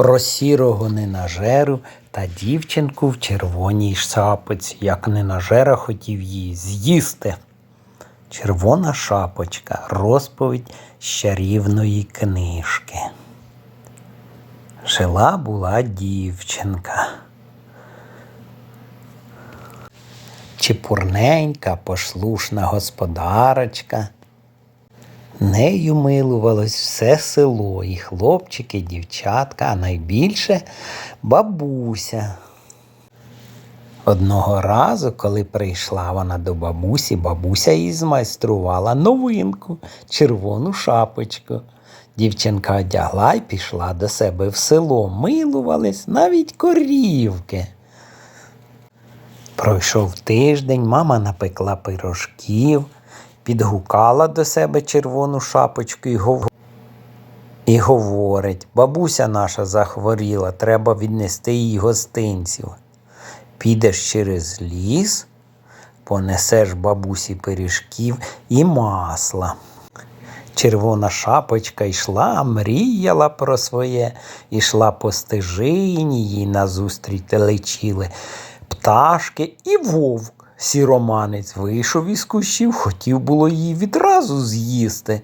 про сірого ненажеру та дівчинку в червоній шапочці, як ненажера хотів її з'їсти. Червона шапочка розповідь з чарівної книжки. Жила була дівчинка. Чепурненька, послушна господарочка. Нею милувалось все село, і хлопчики, і дівчатка, а найбільше бабуся. Одного разу, коли прийшла вона до бабусі, бабуся їй змайструвала новинку, червону шапочку. Дівчинка одягла і пішла до себе в село, милувались навіть корівки. Пройшов тиждень, мама напекла пирожків, підгукала до себе червону шапочку і гов... і говорить: бабуся наша захворіла, треба віднести їй гостинців. Підеш через ліс, понесеш бабусі пиріжків і масла. Червона шапочка йшла, мріяла про своє, ішла по стежині, їй назустріч лечіли пташки і вовк. Сіроманець вийшов із кущів, хотів було її відразу з'їсти,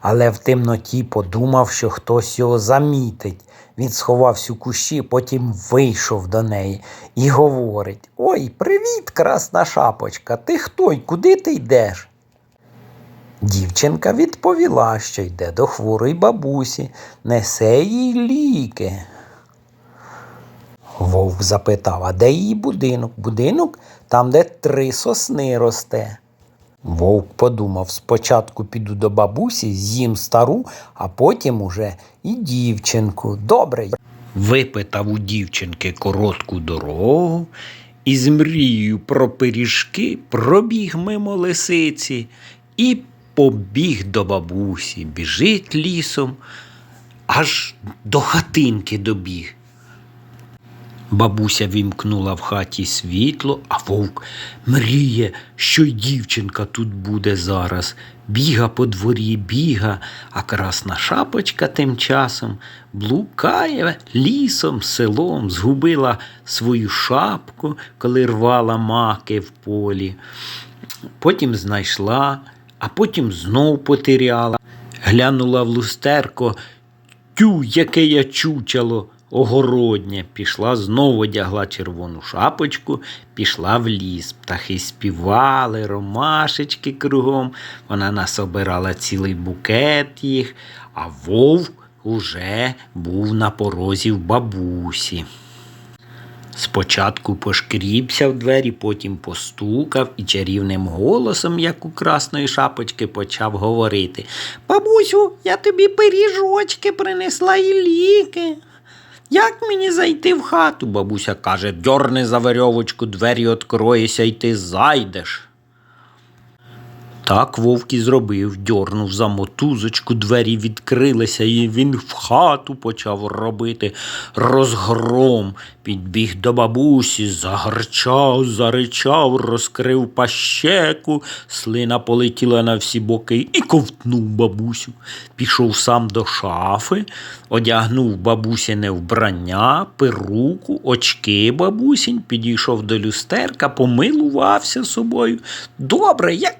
але в темноті подумав, що хтось його замітить. Він сховався у кущі, потім вийшов до неї і говорить: Ой, привіт, красна шапочка, ти хто й куди ти йдеш? Дівчинка відповіла, що йде до хворої бабусі, несе їй ліки. Вовк запитав, а де її будинок? Будинок там, де три сосни росте. Вовк подумав, спочатку піду до бабусі, з'їм стару, а потім уже і дівчинку. Добре. Випитав у дівчинки коротку дорогу і з мрією про пиріжки пробіг мимо лисиці і побіг до бабусі. Біжить лісом, аж до хатинки добіг. Бабуся вімкнула в хаті світло, а вовк мріє, що й дівчинка тут буде зараз. Біга по дворі, біга, а красна шапочка тим часом блукає лісом, селом, згубила свою шапку, коли рвала маки в полі. Потім знайшла, а потім знов потеряла. Глянула в люстерко, тю, яке я чучало огороднє, пішла знову одягла червону шапочку, пішла в ліс. Птахи співали, ромашечки кругом. Вона насобирала цілий букет їх, а вовк уже був на порозі в бабусі. Спочатку пошкрібся в двері, потім постукав і чарівним голосом, як у красної шапочки, почав говорити Бабусю, я тобі пиріжочки принесла і ліки. Як мені зайти в хату? Бабуся каже, дьорни за верьовочку, двері откроєся і ти зайдеш. Так вовк і зробив, дьорнув за мотузочку, двері відкрилися, і він в хату почав робити розгром. Підбіг до бабусі, загарчав, заричав, розкрив пащеку, слина полетіла на всі боки і ковтнув бабусю. Пішов сам до шафи, одягнув бабусіне вбрання, перуку, очки бабусінь, підійшов до люстерка, помилувався собою. Добре, як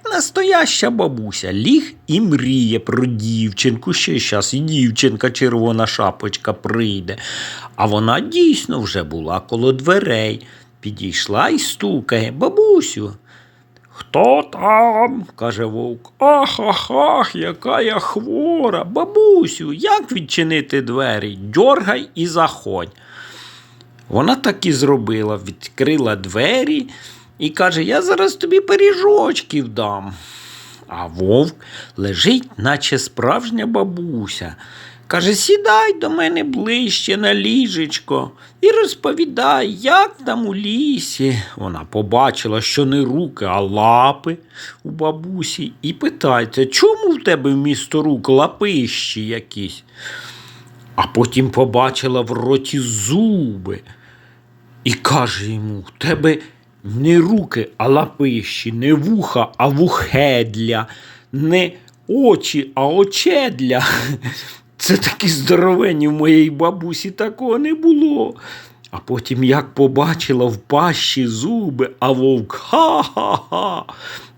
настояща бабуся, ліг і мріє про дівчинку. Ще щас і дівчинка, червона шапочка прийде. А вона дійсно вже була коло дверей. Підійшла і стукає. Бабусю. Хто там? каже вовк. Ах, ах, ах, яка я хвора. Бабусю, як відчинити двері? Дьоргай і заходь. Вона так і зробила, відкрила двері і каже: Я зараз тобі пиріжочків дам. А вовк лежить, наче справжня бабуся. Каже, сідай до мене ближче на ліжечко і розповідай, як там у лісі. Вона побачила, що не руки, а лапи у бабусі, і питається, чому в тебе вмісто рук лапищі якісь? А потім побачила в роті зуби і каже йому: тебе не руки, а лапищі, не вуха, а вухедля, не очі, а очедля. Це такі здоровенні в моєї бабусі такого не було. А потім, як побачила в пащі зуби, а вовк ха-ха-ха.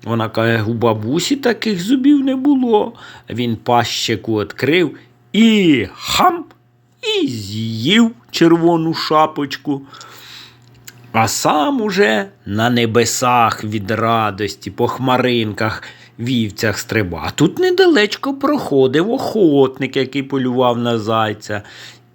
Вона каже, у бабусі таких зубів не було. Він пащику відкрив і хам, і з'їв червону шапочку. А сам уже на небесах від радості, по хмаринках, вівцях стриба. А тут недалечко проходив охотник, який полював на зайця.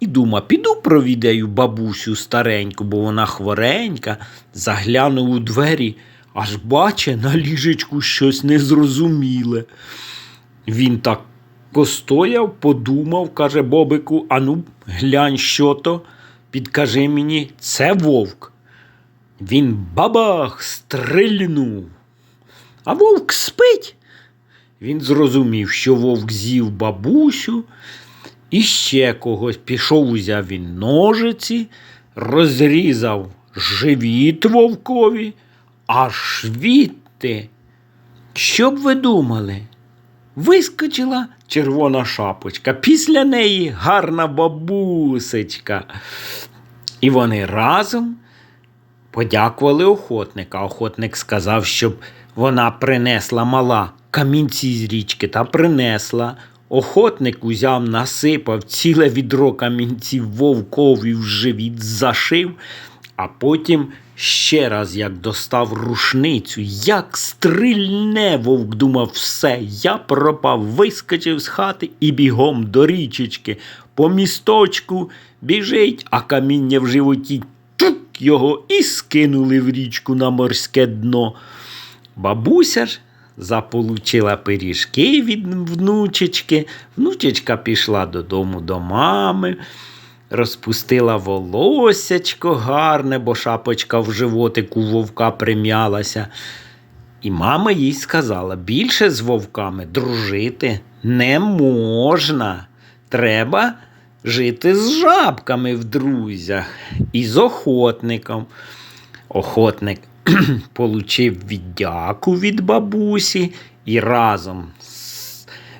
І дума, піду провідаю бабусю стареньку, бо вона хворенька, заглянув у двері, аж баче на ліжечку щось незрозуміле. Він так постояв, подумав, каже Бобику, ану, глянь, що то, підкажи мені, це вовк. Він бабах стрельнув. А вовк спить. Він зрозумів, що вовк з'їв бабусю і ще когось. Пішов, узяв він ножиці, розрізав живіт вовкові, аж звідти. Що б ви думали? Вискочила червона шапочка, після неї гарна бабусечка. І вони разом подякували охотника. Охотник сказав, щоб вона принесла мала камінці з річки та принесла. Охотник узяв, насипав ціле відро камінців вовкові в живіт, зашив, а потім ще раз, як достав рушницю, як стрільне, вовк думав, все, я пропав, вискочив з хати і бігом до річечки. По місточку біжить, а каміння в животі його і скинули в річку на морське дно. Бабуся ж заполучила пиріжки від внучечки. Внучечка пішла додому до мами, розпустила волосячко гарне, бо шапочка в животику вовка прим'ялася. І мама їй сказала: більше з вовками дружити не можна. Треба жити з жабками в друзях і з охотником. Охотник получив віддяку від бабусі і разом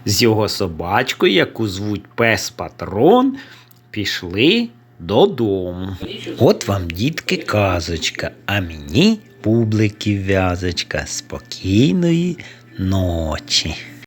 з, його собачкою, яку звуть пес Патрон, пішли додому. От вам, дітки, казочка, а мені публики в'язочка. Спокійної ночі.